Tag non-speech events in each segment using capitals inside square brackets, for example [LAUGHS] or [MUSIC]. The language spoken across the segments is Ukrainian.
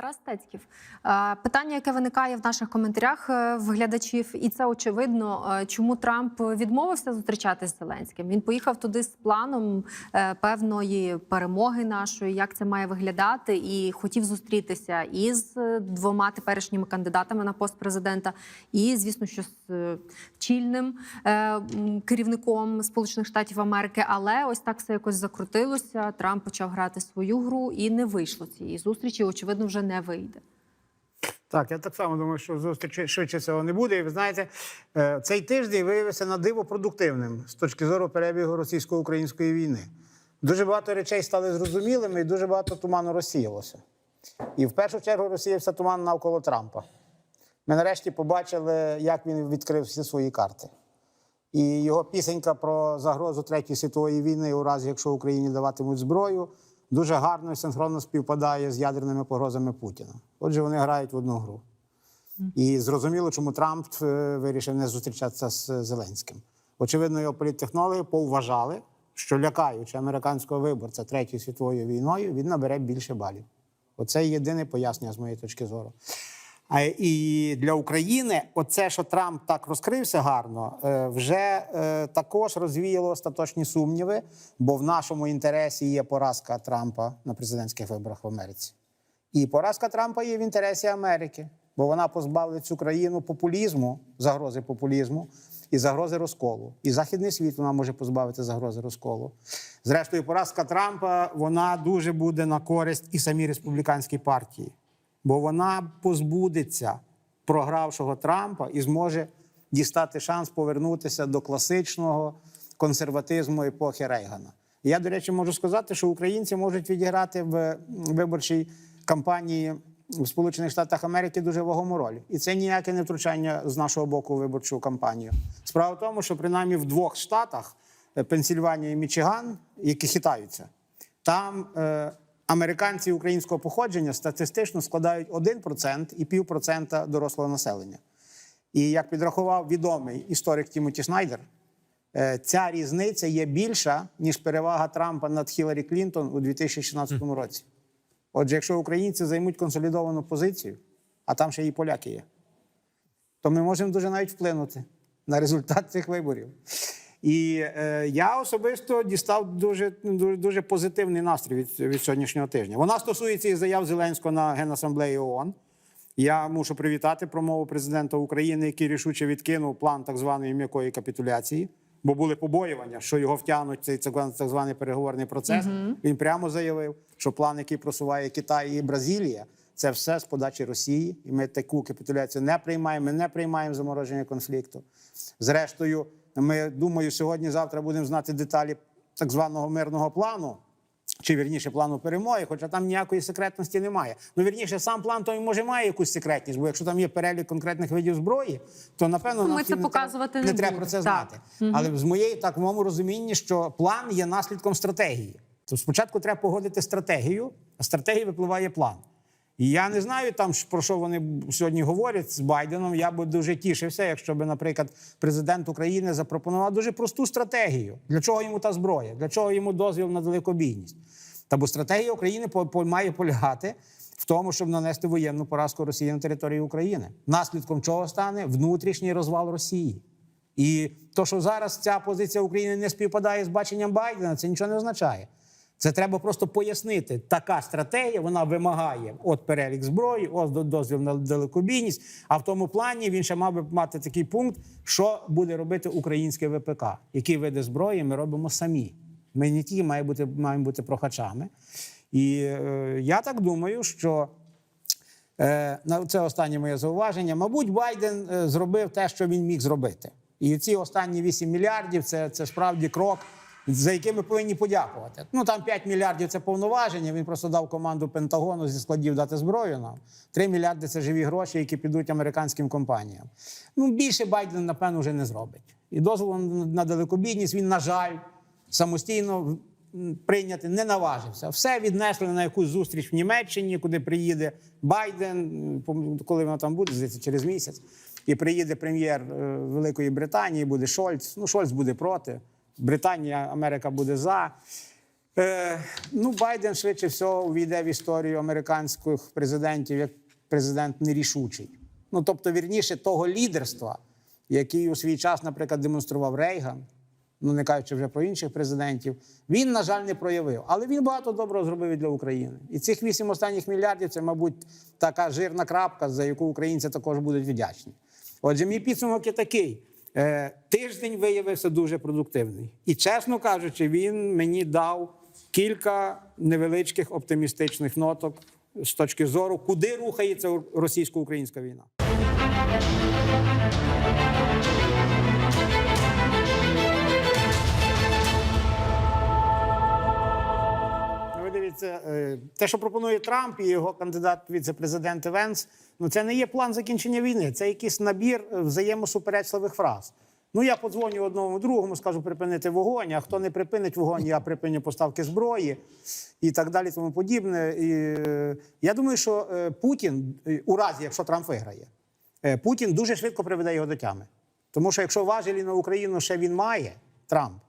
Тарас Стецьків. Е, Питання, яке виникає в наших коментарях е, в глядачів, і це очевидно, е, чому Трамп відмовився зустрічатися з Зеленським. Він поїхав туди з планом певної перемоги нашої, як це має виглядати, і хотів зустрітися і з е, двома теперішніми кандидатами на пост президента, і звісно, що з чільним керівником Сполучених Штатів Америки. Але ось так все якось закрутилося. Трамп почав грати свою гру, і не вийшло цієї зустрічі. Очевидно, вже не вийде. Так, я так само думаю, що зустрічі швидше цього не буде. І ви знаєте, е, цей тиждень виявився на диво продуктивним з точки зору перебігу російсько-української війни. Дуже багато речей стали зрозумілими, і дуже багато туману розсіялося. І в першу чергу розсіявся туман навколо Трампа. Ми нарешті побачили, як він відкрив всі свої карти. І його пісенька про загрозу Третьої світової війни, у разі якщо Україні даватимуть зброю, дуже гарно і синхронно співпадає з ядерними погрозами Путіна. Отже, вони грають в одну гру. І зрозуміло, чому Трамп е, вирішив не зустрічатися з Зеленським. Очевидно, його політтехнологи повважали, що лякаючи американського виборця Третьою світовою війною, він набере більше балів. Оце єдине пояснення з моєї точки зору. І для України, оце, що Трамп так розкрився гарно, е, вже е, також розвіяло остаточні сумніви, бо в нашому інтересі є поразка Трампа на президентських виборах в Америці. І поразка Трампа є в інтересі Америки, бо вона позбавить цю країну популізму, загрози популізму і загрози розколу. І західний світ вона може позбавити загрози розколу. Зрештою, поразка Трампа вона дуже буде на користь і самій республіканській партії, бо вона позбудеться програвшого Трампа і зможе дістати шанс повернутися до класичного консерватизму епохи Рейгана. Я, до речі, можу сказати, що українці можуть відіграти в виборчій кампанії в Сполучених Штатах Америки дуже вагому роль. І це ніяке не втручання з нашого боку в виборчу кампанію. Справа в тому, що принаймні в двох штатах е, Пенсільванія і Мічиган, які хитаються, там е, американці українського походження статистично складають 1% і півпроцента дорослого населення. І як підрахував відомий історик Тімоті Шнайдер, е, ця різниця є більша, ніж перевага Трампа над Хіларі Клінтон у 2016 році. Отже, якщо українці займуть консолідовану позицію, а там ще і поляки є, то ми можемо дуже навіть вплинути на результат цих виборів. І е, я особисто дістав дуже, дуже, дуже позитивний настрій від, від сьогоднішнього тижня. Вона стосується і заяв Зеленського на Генасамблеї ООН. Я мушу привітати промову президента України, який рішуче відкинув план так званої м'якої капітуляції, бо були побоювання, що його втягнуть цей так званий переговорний процес. Він прямо заявив, що план, який просуває Китай і Бразилія, це все з подачі Росії, і ми таку капітуляцію не приймаємо. Ми не приймаємо замороження конфлікту. Зрештою, ми думаю, сьогодні-завтра будемо знати деталі так званого мирного плану. Чи вірніше плану перемоги, хоча там ніякої секретності немає. Ну вірніше, сам план той може має якусь секретність, бо якщо там є перелік конкретних видів зброї, то напевно нам це всім показувати не, не не треба про це Так. знати. Але з моєї так в моєму розумінні, що план є наслідком стратегії. То спочатку треба погодити стратегію, а стратегії випливає план. Я не знаю там про що вони сьогодні говорять з Байденом. Я би дуже тішився, якщо би, наприклад, президент України запропонував дуже просту стратегію. Для чого йому та зброя? Для чого йому дозвіл на далекобійність? Та бо стратегія України має полягати в тому, щоб нанести воєнну поразку Росії на території України, наслідком чого стане внутрішній розвал Росії. І то, що зараз ця позиція України не співпадає з баченням Байдена, це нічого не означає. Це треба просто пояснити. Така стратегія вона вимагає от перелік зброї, от дозвіл на далекобійність. А в тому плані він ще мав би мати такий пункт, що буде робити українське ВПК, які види зброї ми робимо самі. Ми не тільки маємо бути, маємо бути прохачами. І е, я так думаю, що Е, Це останнє моє зауваження. Мабуть, Байден е, зробив те, що він міг зробити. І ці останні 8 мільярдів це, це справді крок, за яким ми повинні подякувати. Ну там 5 мільярдів це повноваження. Він просто дав команду Пентагону зі складів дати зброю нам. 3 мільярди це живі гроші, які підуть американським компаніям. Ну більше Байден, напевно, вже не зробить. І дозволу на далекобійність він, на жаль, самостійно прийняти не наважився. Все віднесли на якусь зустріч в Німеччині, куди приїде Байден, коли воно там буде, здається, через місяць. І приїде прем'єр е, Великої Британії, буде Шольц. Ну, Шольц буде проти. Британія, Америка буде за. Е, ну, Байден швидше всього увійде в історію американських президентів як президент нерішучий. Ну, тобто, вірніше, того лідерства, який у свій час, наприклад, демонстрував Рейган, ну не кажучи вже про інших президентів, він, на жаль, не проявив. Але він багато доброго зробив для України. І цих вісім останніх мільярдів це, мабуть, така жирна крапка, за яку українці також будуть вдячні. Отже, мій підсумок є такий. Е, Тиждень виявився дуже продуктивний. І, чесно кажучи, він мені дав кілька невеличких оптимістичних ноток з точки зору, куди рухається російсько-українська війна. Дивіться, е, те, що пропонує Трамп і його кандидат віце-президент Венс, ну це не є план закінчення війни, це якийсь набір е, взаємосуперечливих фраз. Ну, я подзвоню одному другому, скажу припинити вогонь, а хто не припинить вогонь, я припиню поставки зброї і так далі, тому подібне. І, е, я думаю, що Путін, у разі, якщо Трамп виграє, Путін дуже швидко приведе його до тями. Тому що якщо важелі на Україну ще він має, Трамп,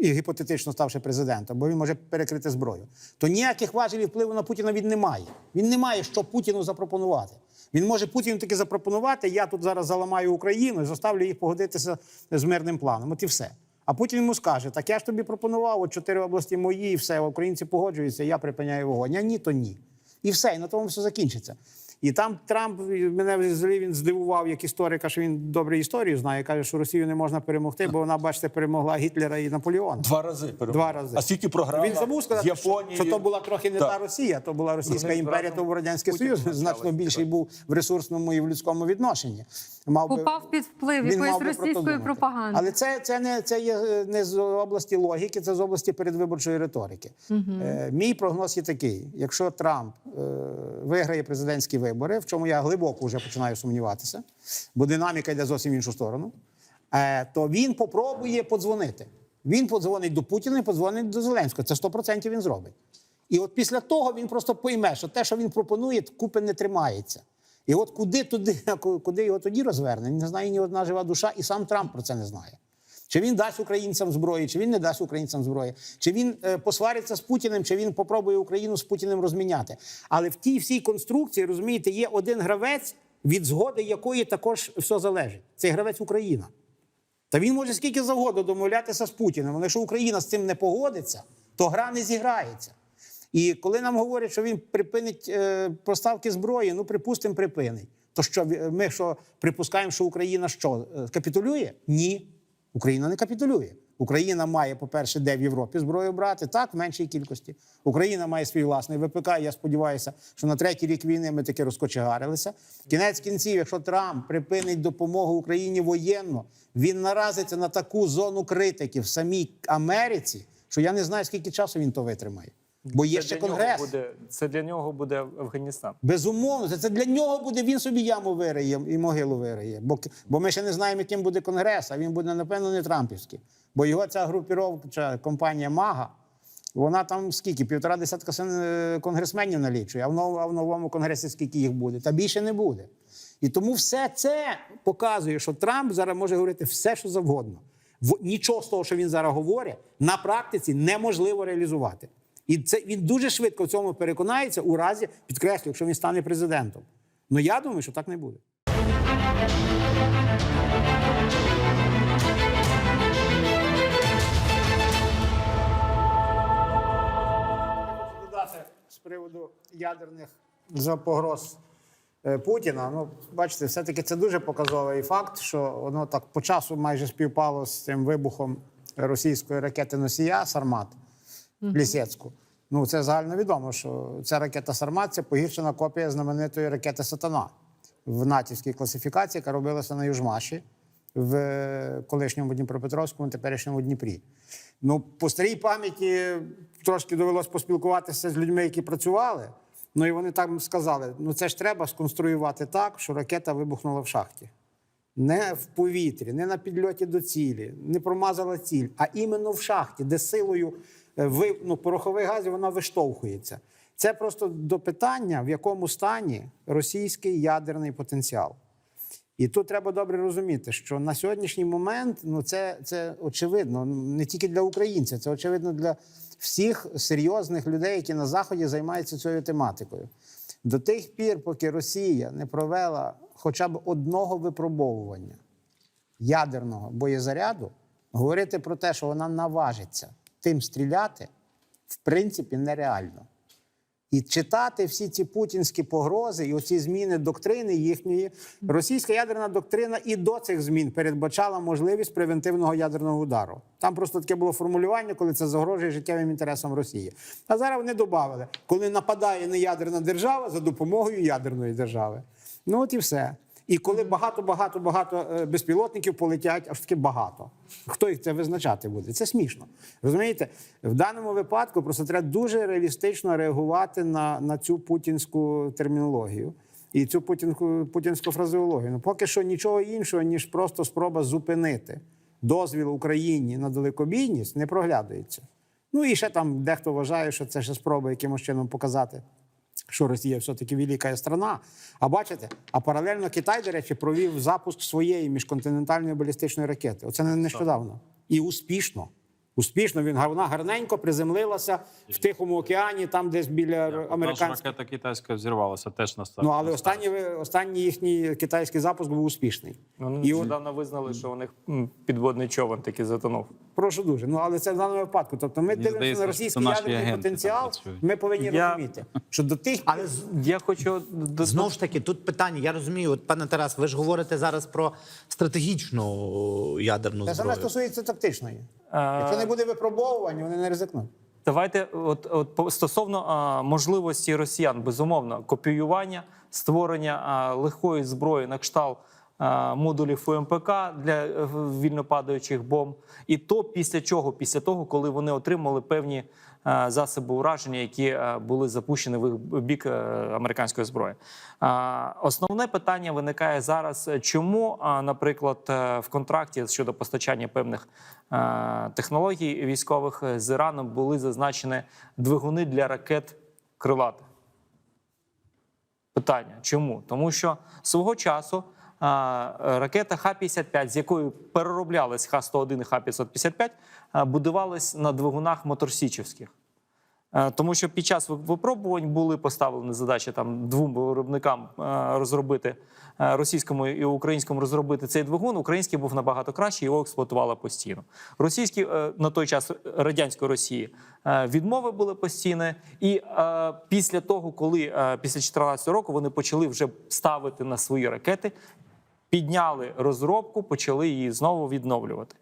і гіпотетично ставши президентом, бо він може перекрити зброю, то ніяких важелів впливу на Путіна він не має. Він не має що Путіну запропонувати. Він може Путіну таки запропонувати: я тут зараз заламаю Україну і заставлю їх погодитися з мирним планом. От і все. А Путін йому скаже: так я ж тобі пропонував, от чотири області мої, і все, українці погоджуються, я припиняю вогонь. А ні, то ні. І все, і на тому все закінчиться. І там Трамп мене взагалі він здивував як історика, що він добре історію знає. Каже, що Росію не можна перемогти, бо вона, бачите, перемогла Гітлера і Наполеона. Два рази перемогли. Два рази. А скільки програла Він забув сказати, Японії. що, що то була трохи не Так. та Росія, то була Російська імперія, то був Радянський Путін Союз, значно більший був в ресурсному і в людському відношенні. Мав би- Попав під вплив якоїсь би російської пропаганди. Але це, це, не, це є е, не з області логіки, це з області передвиборчої риторики. Е, мій прогноз є такий: якщо Трамп е, виграє президентські вибори, в чому я глибоко вже починаю сумніватися, бо динаміка йде зовсім в іншу сторону, е, то він попробує подзвонити. Він подзвонить до Путіна і подзвонить до Зеленського. Це 100% він зробить. І от після того він просто пойме, що те, що він пропонує, купи не тримається. І от куди туди, [LAUGHS] куди його тоді розверне, не знає ні одна жива душа, і сам Трамп про це не знає. Чи він дасть українцям зброї, чи він не дасть українцям зброї, чи він е, посвариться з Путіним, чи він попробує Україну з Путіним розміняти. Але в тій всій конструкції, розумієте, є один гравець, від згоди якої також все залежить. Цей гравець Україна. Та він може скільки завгодно домовлятися з Путіним, але якщо Україна з цим не погодиться, то гра не зіграється. І коли нам говорять, що він припинить е, поставки зброї, ну припустимо, припинить. То що ми що припускаємо, що Україна що е, капітулює? Ні, Україна не капітулює. Україна має, по-перше, де в Європі зброю брати, так, в меншій кількості. Україна має свій власний ВПК. Я сподіваюся, що на третій рік війни ми таки розкочегарилися. Кінець кінців, якщо Трамп припинить допомогу Україні воєнно, він наразиться на таку зону критики в самій Америці, що я не знаю, скільки часу він то витримає. Бо є Це ще для нього конгрес. Буде, це для нього буде Афганістан. Безумовно, це, це для нього буде. Він собі яму вириє і могилу вириє. Бо, бо ми ще не знаємо, яким буде конгрес, а він буде, напевно, не Трампівський. Бо його ця групіровка, компанія Мага, вона там скільки? Півтора десятка е, конгресменів налічує, а в, новому, а в новому конгресі скільки їх буде? Та більше не буде. І тому все це показує, що Трамп зараз може говорити все, що завгодно. В- Нічого з того, що він зараз говорить, на практиці неможливо реалізувати. І це він дуже швидко в цьому переконається у разі, підкреслю, якщо він стане президентом. Ну я думаю, що так не буде. Додати з приводу ядерних погроз е, Путіна. Ну, бачите, все-таки це дуже показовий факт, що воно так по часу майже співпало з цим вибухом російської ракети носія Сармат Лісецьку. Ну, це загально відомо, що ця ракета Сармат це погіршена копія знаменитої ракети Сатана в натівській класифікації, яка робилася на Южмаші в колишньому Дніпропетровському, теперішньому Дніпрі. Ну, по старій пам'яті трошки довелось поспілкуватися з людьми, які працювали. Ну і вони там сказали: ну це ж треба сконструювати так, що ракета вибухнула в шахті. Не в повітрі, не на підльоті до цілі, не промазала ціль, а іменно в шахті, де силою ви- ну, порохових газів вона виштовхується. Це просто до питання, в якому стані російський ядерний потенціал. І тут треба добре розуміти, що на сьогоднішній момент ну це, це очевидно ну, не тільки для українців, це очевидно для всіх серйозних людей, які на заході займаються цією тематикою. До тих пір, поки Росія не провела хоча б одного випробовування ядерного боєзаряду, говорити про те, що вона наважиться тим стріляти, в принципі, нереально. І читати всі ці путінські погрози і оці зміни доктрини їхньої. Російська ядерна доктрина і до цих змін передбачала можливість превентивного ядерного удару. Там просто таке було формулювання, коли це загрожує життєвим інтересам Росії. А зараз вони додали, коли нападає неядерна держава за допомогою ядерної держави. Ну от і все. І коли багато, багато, багато е, безпілотників полетять, аж таки багато. Хто їх це визначати буде? Це смішно. Розумієте, в даному випадку просто треба дуже реалістично реагувати на, на цю путінську термінологію і цю путінську, путінську фразеологію. Ну, поки що нічого іншого, ніж просто спроба зупинити дозвіл Україні на далекобійність, не проглядається. Ну і ще там дехто вважає, що це ще спроба якимось чином показати що Росія все-таки велика страна. А бачите, а паралельно Китай, до речі, провів запуск своєї міжконтинентальної балістичної ракети. Оце не нещодавно. І успішно. Успішно він вона гарненько приземлилася в Тихому океані, там десь біля Наша американських. ракета китайська взірвалася теж на старт. Ну але останній останній їхній китайський запуск був успішний. Вони І от- нещодавно визнали, що у них підводний човен таки затонув. Прошу дуже. Ну але це в даному випадку. Тобто, ми дивимося на російський ядерний агенти потенціал. Ми повинні Я- розуміти, що до тих Але з- Я хочу знову ж таки, тут питання. Я розумію, от пане Тарас, ви ж говорите зараз про стратегічну ядерну Те саме зброю. стосується тактичної. А- Якщо не буде випробовувань, вони не ризикнуть. Давайте, от, от стосовно а, можливості росіян, безумовно, копіювання, створення а, легкої зброї на кшталт модулів УМПК для е, вільно падаючих бомб, і то після чого, після того, коли вони отримали певні засоби ураження, які були запущені в бік е, американської зброї. Основне питання виникає зараз: е, чому, наприклад, е, в контракті щодо постачання певних е, технологій військових е, з Іраном були зазначені двигуни для ракет крилатих. Питання чому? Тому що свого часу ракета Х-55, з якою перероблялись Х-101 і Х-555, а, будувались на двигунах моторсічівських. Тому що під час випробувань були поставлені задачі там двом виробникам розробити російському і українському розробити цей двигун. Український був набагато кращий, його експлуатували постійно. Російські е, на той час радянської Росії відмови були постійні. І після того, коли після 2014 року вони почали вже ставити на свої ракети, підняли розробку, почали її знову відновлювати.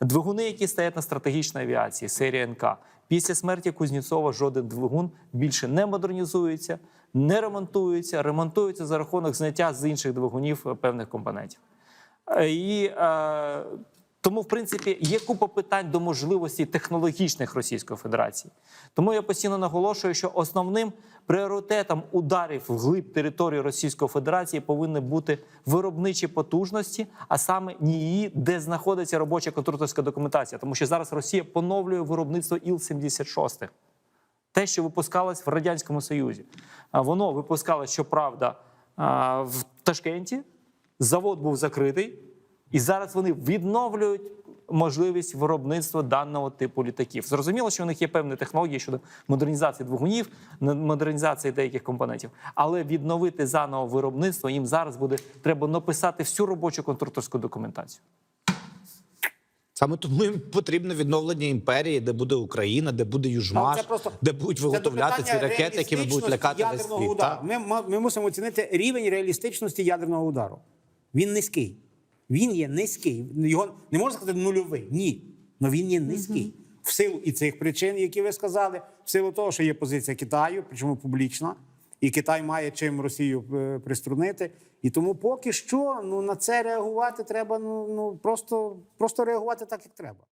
Двигуни, які стоять на стратегічній авіації, серія НК. Після смерті Кузнєцова жоден двигун більше не модернізується, не ремонтується, ремонтується за рахунок зняття з інших двигунів е, певних компонентів. Е, І е, тому, в принципі, є купа питань до можливості технологічних Російської Федерації. Тому я постійно наголошую, що основним пріоритетом ударів вглиб території Російської Федерації повинні бути виробничі потужності, а саме НІІ, де знаходиться робоча конструкторська документація, тому що зараз Росія поновлює виробництво Іл-76 те, що випускалось в радянському Союзі. Воно випускалось, щоправда, в Ташкенті. Завод був закритий, і зараз вони відновлюють можливість виробництва даного типу літаків. Зрозуміло, що у них є певні технології щодо модернізації двигунів, модернізації деяких компонентів, але відновити заново виробництво їм зараз буде треба написати всю робочу конструкторську документацію. Саме тому їм потрібно відновлення імперії, де буде Україна, де буде Южмаш, просто- де будуть виготовляти ці ракети, якими будуть лякати весь світ. удару. Ми, ми, ми мусимо оцінити рівень реалістичності ядерного удару. Він низький. Він є низький. Його не можна сказати нульовий. Ні. Але він є низький. В силу і цих причин, які ви сказали, в силу того, що є позиція Китаю, причому публічна, і Китай має чим Росію е, приструнити. І тому поки що ну, на це реагувати треба ну, ну, просто, просто реагувати так, як треба.